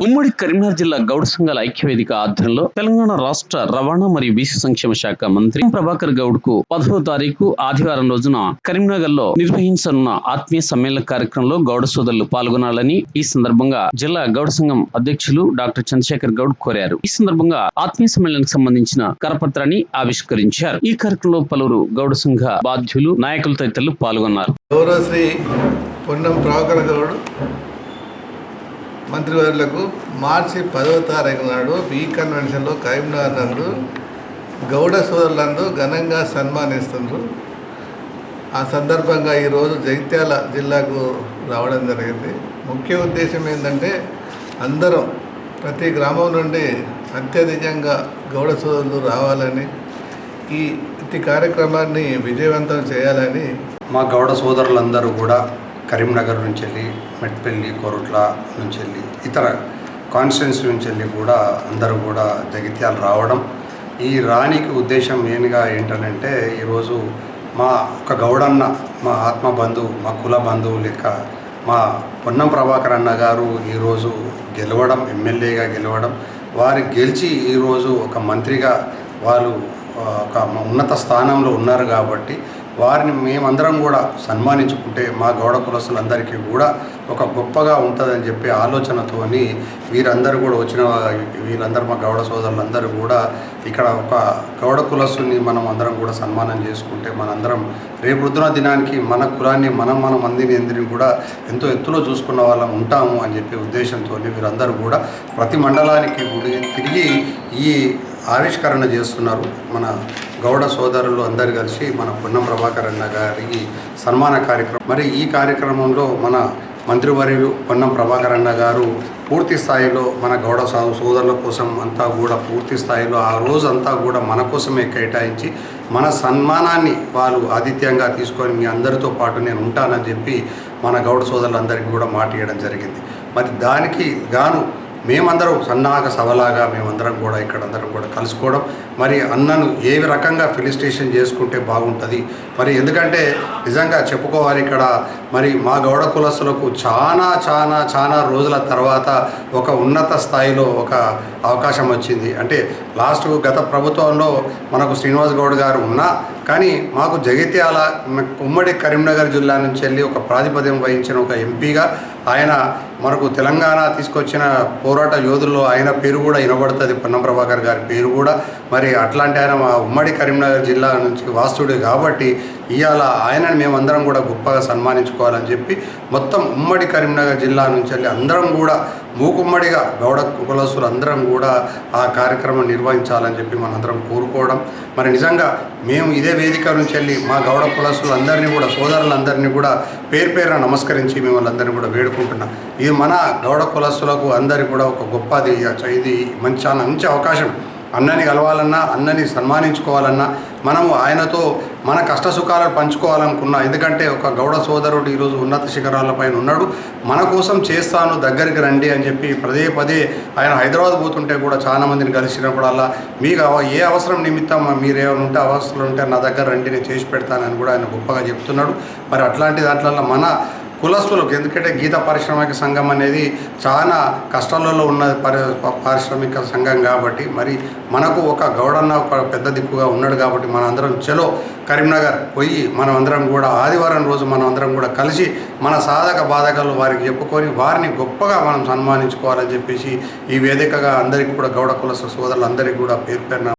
ఉమ్మడి కరీంనగర్ జిల్లా గౌడ సంఘాల ఐక్యవేదిక ఆధ్వర్యంలో తెలంగాణ రాష్ట్ర రవాణా మరియు బీసీ సంక్షేమ శాఖ మంత్రి ప్రభాకర్ గౌడ్కు పదవ తారీఖు ఆదివారం రోజున కరీంనగర్లో నిర్వహించనున్న ఆత్మీయ సమ్మేళన కార్యక్రమంలో గౌడ సోదరులు పాల్గొనాలని ఈ సందర్భంగా జిల్లా గౌడ సంఘం అధ్యక్షులు డాక్టర్ చంద్రశేఖర్ గౌడ్ కోరారు. ఈ సందర్భంగా ఆత్మీయ సమ్మేళనానికి సంబంధించిన కరపత్రాన్ని ఆవిష్కరించారు. ఈ కార్యక్రమంలో పలువురు గౌడ సంఘ బాధ్యులు నాయకులు తదితరులు పాల్గొన్నారు. గౌరవశ్రీ పొన్నం ప్రభాకర్ గౌడ్ మంత్రివర్యులకు మార్చి పదవ తారీఖు నాడు ఈ కన్వెన్షన్లో కరీంనగర్ నందు గౌడ సోదరులందు ఘనంగా సన్మానిస్తున్నారు ఆ సందర్భంగా ఈరోజు జగిత్యాల జిల్లాకు రావడం జరిగింది. ముఖ్య ఉద్దేశం ఏంటంటే అందరం ప్రతి గ్రామం నుండి అత్యధికంగా గౌడ సోదరులు రావాలని ఈ ఇట్టి కార్యక్రమాన్ని విజయవంతం చేయాలని మా గౌడ సోదరులందరూ కూడా కరీంనగర్ నుంచి వెళ్ళి మెట్పల్లి కోరుట్ల నుంచి వెళ్ళి ఇతర కాన్స్టిట్యున్సీ నుంచి వెళ్ళి కూడా అందరూ కూడా జగిత్యాలు రావడం. ఈ రానికి ఉద్దేశం మెయిన్గా ఏంటంటే ఈరోజు మా ఒక గౌడన్న మా ఆత్మ బంధువు మా కుల బంధువు లెక్క మా పొన్నం ప్రభాకర్ అన్న గారు ఈరోజు గెలవడం ఎమ్మెల్యేగా గెలవడం. వారు గెలిచి ఈరోజు ఒక మంత్రిగా వాళ్ళు ఒక ఉన్నత స్థానంలో ఉన్నారు కాబట్టి వారిని మేమందరం కూడా సన్మానించుకుంటే మా గౌడ కులస్తులందరికీ కూడా ఒక గొప్పగా ఉంటుందని చెప్పి ఆలోచనతోని వీరందరూ కూడా వచ్చిన వీళ్ళందరూ మా గౌడ సోదరులందరూ కూడా ఇక్కడ ఒక గౌడ కులస్తుని మనం అందరం కూడా సన్మానం చేసుకుంటే మనందరం రేపు పొద్దున దినానికి మన కులాన్ని మనం మన మందిని అందరిని కూడా ఎంతో ఎత్తులో చూసుకున్న వాళ్ళం ఉంటాము అని చెప్పే ఉద్దేశంతో వీరందరూ కూడా ప్రతి మండలానికి తిరిగి ఈ ఆవిష్కరణ చేస్తున్నారు. మన గౌడ సోదరులు అందరు కలిసి మన పొన్నం ప్రభాకర్ అన్న గారికి సన్మాన కార్యక్రమం. మరి ఈ కార్యక్రమంలో మన మంత్రివర్యులు పొన్నం ప్రభాకర్ అన్న గారు పూర్తి స్థాయిలో మన గౌడ సోదరుల కోసం అంతా కూడా పూర్తి స్థాయిలో ఆ రోజు అంతా కూడా మన కోసమే కేటాయించి మన సన్మానాన్ని వాళ్ళు ఆతిథ్యంగా తీసుకొని మీ అందరితో పాటు నేను ఉంటానని చెప్పి మన గౌడ సోదరులందరికీ కూడా మాట ఇవ్వడం జరిగింది. మరి దానికి గాను మేమందరం సన్నాహక సభలాగా మేమందరం కూడా ఇక్కడ అందరం కూడా కలుసుకోవడం. మరి అన్నను ఏ రకంగా ఫిలిస్టేషన్ చేసుకుంటే బాగుంటుంది? మరి ఎందుకంటే నిజంగా చెప్పుకోవాలి ఇక్కడ మరి మా గౌడ కులస్తులకు చాలా చాలా చాలా రోజుల తర్వాత ఒక ఉన్నత స్థాయిలో ఒక అవకాశం వచ్చింది. అంటే లాస్ట్ గత ప్రభుత్వంలో మనకు శ్రీనివాస్ గౌడ్ గారు ఉన్నా కానీ మాకు జగిత్యాల ఉమ్మడి కరీంనగర్ జిల్లా నుంచి వెళ్ళి ఒక ప్రాతిపద్యం వహించిన ఒక ఎంపీగా ఆయన మనకు తెలంగాణ తీసుకొచ్చిన పోరాట యోధుల్లో ఆయన పేరు కూడా వినబడుతుంది. పొన్నం ప్రభాకర్ గారి పేరు కూడా. మరి అట్లాంటి ఆయన మా ఉమ్మడి కరీంనగర్ జిల్లా నుంచి వాస్తుడే కాబట్టి ఇవాళ ఆయనని మేమందరం కూడా గొప్పగా సన్మానించుకోవాలని చెప్పి మొత్తం ఉమ్మడి కరీంనగర్ జిల్లా నుంచి వెళ్ళి అందరం కూడా మూకుమ్మడిగా గౌడ కులస్తులు అందరం కూడా ఆ కార్యక్రమం నిర్వహించాలని చెప్పి మనందరం కోరుకోవడం. మరి నిజంగా మేము ఇదే వేదిక నుంచి వెళ్ళి మా గౌడ కులస్తులు అందరినీ కూడా సోదరులందరినీ కూడా పేరు పేరున నమస్కరించి మిమ్మల్ని అందరినీ కూడా వేడుకుంటున్నాం. ఇది మన గౌడ కులస్తులకు అందరికీ కూడా ఒక గొప్పది ఇది మంచి చాలా మంచి అవకాశం. అన్నని కలవాలన్నా అన్నని సన్మానించుకోవాలన్నా మనము ఆయనతో మన కష్ట సుఖాలను పంచుకోవాలనుకున్నా ఎందుకంటే ఒక గౌడ సోదరుడు ఈరోజు ఉన్నత శిఖరాలపైన ఉన్నాడు. మన కోసం చేస్తాను దగ్గరికి రండి అని చెప్పి పదే పదే ఆయన హైదరాబాద్ పోతుంటే కూడా చాలా మందిని కలిసినప్పుడల్లా మీకు ఏ అవసరం నిమిత్తం మీరు ఏమైనా ఉంటే అవసరం ఉంటే నా దగ్గర రండి నేను చేసి పెడతానని కూడా ఆయన గొప్పగా చెప్తున్నాడు. మరి అట్లాంటి దాంట్లో మన కులస్తులకు ఎందుకంటే గీత పారిశ్రామిక సంఘం అనేది చాలా కష్టాలలో ఉన్న పరి పారిశ్రామిక సంఘం కాబట్టి మరి మనకు ఒక గౌడన్న ఒక పెద్ద దిక్కుగా ఉన్నాడు కాబట్టి మన అందరం చలో కరీంనగర్ పోయి మనం అందరం కూడా ఆదివారం రోజు మనం అందరం కూడా కలిసి మన సాధక బాధకాలు వారికి చెప్పుకొని వారిని గొప్పగా మనం సన్మానించుకోవాలని చెప్పేసి ఈ వేదికగా అందరికీ కూడా గౌడ కులస్థ సోదరులందరికీ కూడా పేరు పేరున